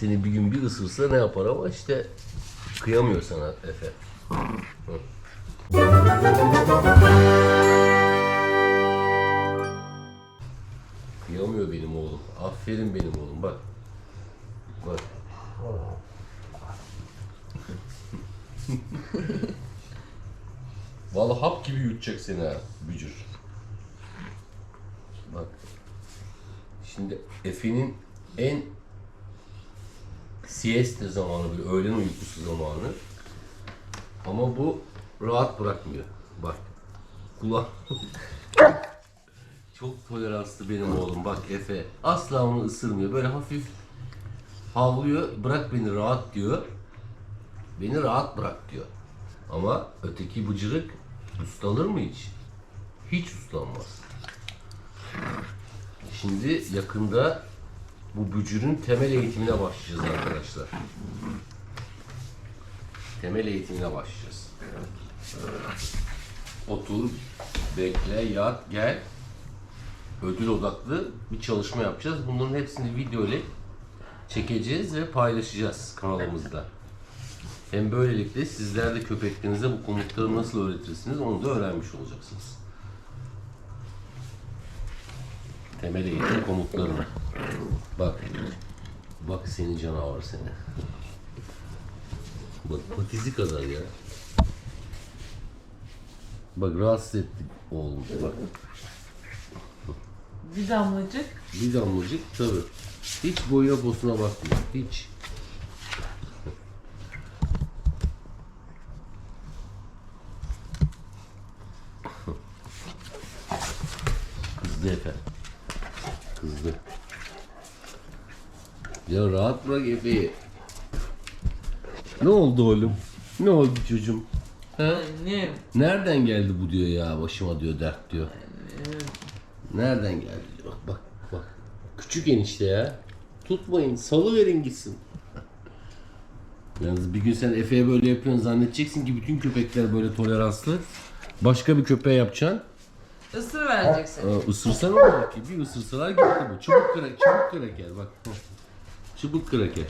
Seni bir gün bir ısırsa ne yapar ama işte kıyamıyor sana Efe. Kıyamıyor benim oğlum. Aferin benim oğlum bak. Bak. Vallahi hap gibi yutacak seni ha bücür. Bak. Şimdi Efe'nin en siesta zamanı, bir öğlen uykusu zamanı. Ama bu rahat bırakmıyor. Bak. Kulak. Çok toleranslı benim oğlum. Bak Efe. Asla onu ısırmıyor. Böyle hafif havlıyor. Bırak beni rahat diyor. Beni rahat bırak diyor. Ama öteki bıcırık uslanır mı hiç? Hiç uslanmaz. Şimdi yakında bu bücürün temel eğitimine başlayacağız arkadaşlar. Temel eğitimine başlayacağız. Otur, bekle, yat, gel. Ödül odaklı bir çalışma yapacağız. Bunların hepsini video ile çekeceğiz ve paylaşacağız kanalımızda. Hem böylelikle sizler de köpeklerinize bu komutları nasıl öğretirsiniz onu da öğrenmiş olacaksınız. Temel eğitim komutlarını. Bak. Bak seni canavar seni. Bak patizi kadar ya. Bak rahatsız ettik oğlum. Bak Bir damlacık. bir damlacık tabii. Hiç boyuna posuna bakmıyor. Hiç. Ya rahat bırak Efe'yi. Ne oldu oğlum? Ne oldu çocuğum? He? Annem. Nereden geldi bu diyor ya başıma diyor dert diyor. Nereden geldi diyor. Bak bak bak. Küçük enişte ya. Tutmayın salı verin gitsin. Yalnız bir gün sen Efe'ye böyle yapıyorsun zannedeceksin ki bütün köpekler böyle toleranslı. Başka bir köpeğe yapacaksın. Isır vereceksin. Aa, ısırsan olur ki. Bir ısırsalar gitti bu. Çubuk krak, çubuk kraker bak. Çubuk kraker.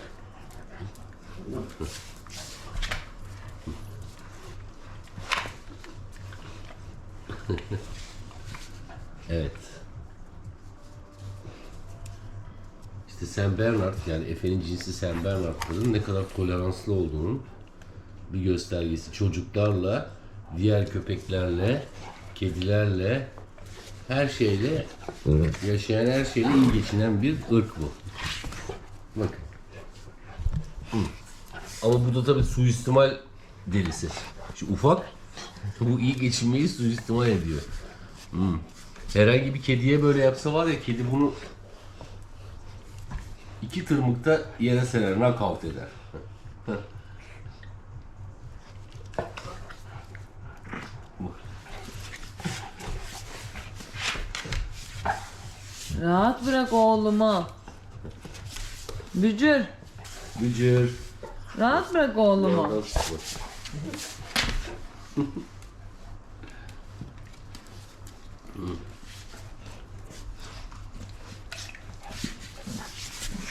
evet. İşte Sen Bernard yani Efe'nin cinsi Sen Bernard'ların ne kadar toleranslı olduğunun bir göstergesi. Çocuklarla, diğer köpeklerle, kedilerle, her şeyle yaşayan her şeyle iyi geçinen bir ırk bu. Bak. Hı. Ama bu da tabii suistimal delisi. Şu ufak bu iyi geçinmeyi suistimal ediyor. Hı. Herhangi bir kediye böyle yapsa var ya kedi bunu iki tırmıkta yere serer, knockout eder. Rahat bırak oğlumu. Bücür. Bücür. Rahat bırak oğlumu. Sıkma.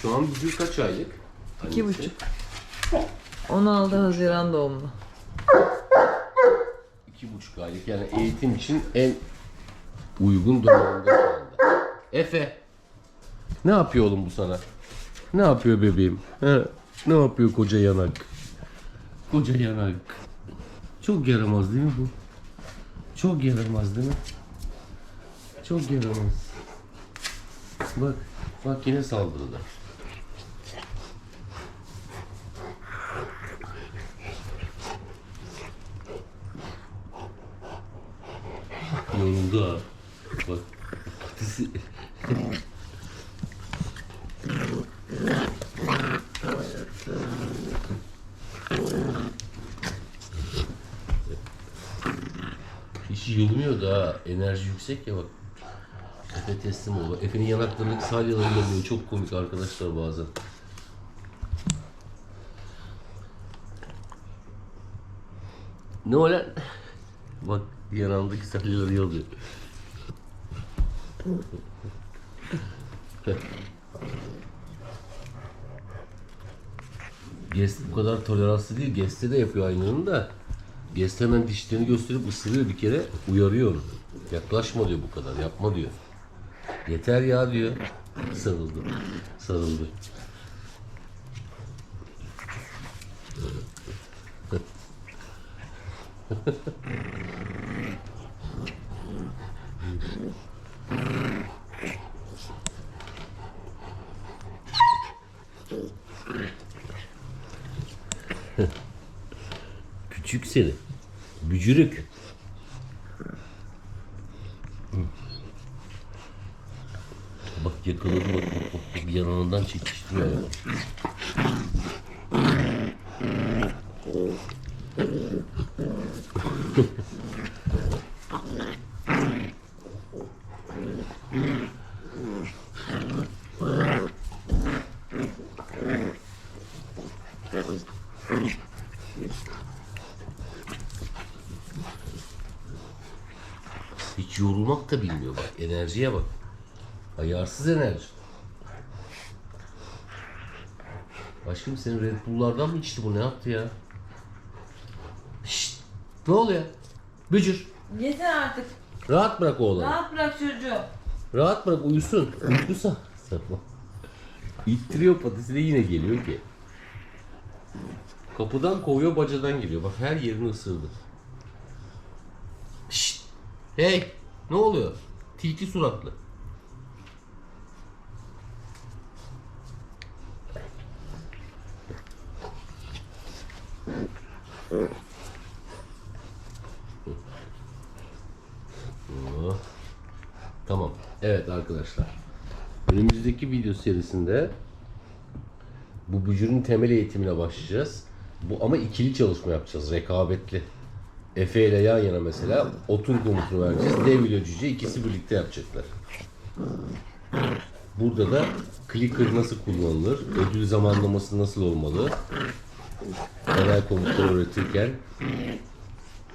Şu an Bücür kaç aylık? İki Annesi? buçuk. 16 Haziran doğumlu. İki buçuk aylık yani eğitim için en uygun şu anda. Efe. Ne yapıyor oğlum bu sana? Ne yapıyor bebeğim? He? Ne yapıyor koca yanak? Koca yanak. Çok yaramaz değil mi bu? Çok yaramaz değil mi? Çok yaramaz. Bak, bak yine saldırdı. Yoruldu ha. Bak. Patisi. Hiç yılmıyor da enerji yüksek ya bak. Efe teslim oldu. Efe'nin yanaklarındaki salyaları yanıyor. Çok komik arkadaşlar bazen. Ne o lan? Bak yanağındaki salyaları yalıyor. Gest bu kadar toleranslı değil. Geste de yapıyor aynını da. Gest hemen dişlerini gösterip ısırıyor bir kere. Uyarıyor. Yaklaşma diyor bu kadar. Yapma diyor. Yeter ya diyor. Sarıldı. Sarıldı. Küçük seni. Bücürük. Bak yakaladı bak, bak, bak, bak yanından çekiştiriyor ya. Hiç yorulmak da bilmiyor bak. Enerjiye bak. Ayarsız enerji. Aşkım senin Red Bull'lardan mı içti bu? Ne yaptı ya? Şşt! Ne oluyor? Bücür. Yeter artık. Rahat bırak oğlanı. Rahat bırak çocuğu. Rahat bırak uyusun. Uykusa. Tamam. İttiriyor patisine yine geliyor ki. Kapıdan kovuyor bacadan geliyor. Bak her yerini ısırdı. Şşt! Hey! Ne oluyor? Tilki suratlı. Oh. Tamam. Evet arkadaşlar. Önümüzdeki video serisinde bu bücürün temel eğitimine başlayacağız. Bu ama ikili çalışma yapacağız. Rekabetli. Efe ile yan yana mesela otur komutunu vereceğiz. Dev ile cüce ikisi birlikte yapacaklar. Burada da clicker nasıl kullanılır, ödül zamanlaması nasıl olmalı, neler komutları öğretirken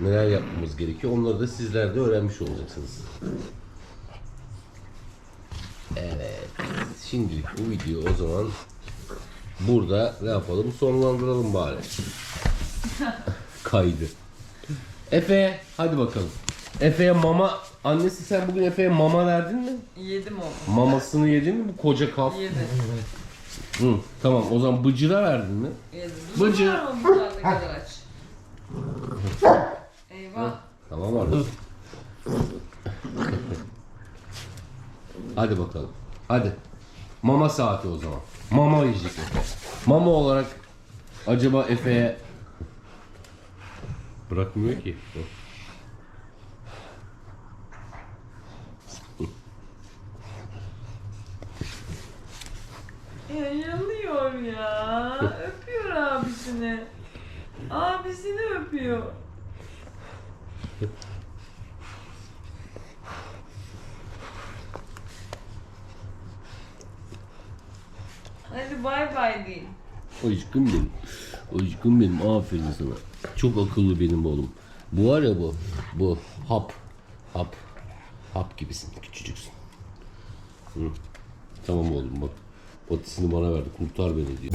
neler yapmamız gerekiyor onları da sizler de öğrenmiş olacaksınız. Evet. Şimdilik bu video o zaman burada ne yapalım? Sonlandıralım bari. Kaydı. Efe hadi bakalım. Efe'ye mama annesi sen bugün Efe'ye mama verdin mi? Yedim onu. Mamasını yedin mi bu koca kaf? Yedim. Hı, tamam o zaman bıcıra verdin mi? Yedim. Bıcı. Var mı bu tane kadar aç? Eyvah. Tamam artık. Hadi bakalım. Hadi. Mama saati o zaman. Mama yiyecek Efe. Mama olarak acaba Efe'ye bırakmıyor ki. Yanılıyor ya. Öpüyor abisini. Abisini öpüyor. Hadi bay bay deyin. Aşkım benim. Aşkım benim. Aferin sana. Çok akıllı benim oğlum. Bu var ya bu. Bu. Hap. Hap. Hap gibisin. Küçücüksün. Hı. Tamam oğlum bak. Patisini bana verdi. Kurtar beni diyor.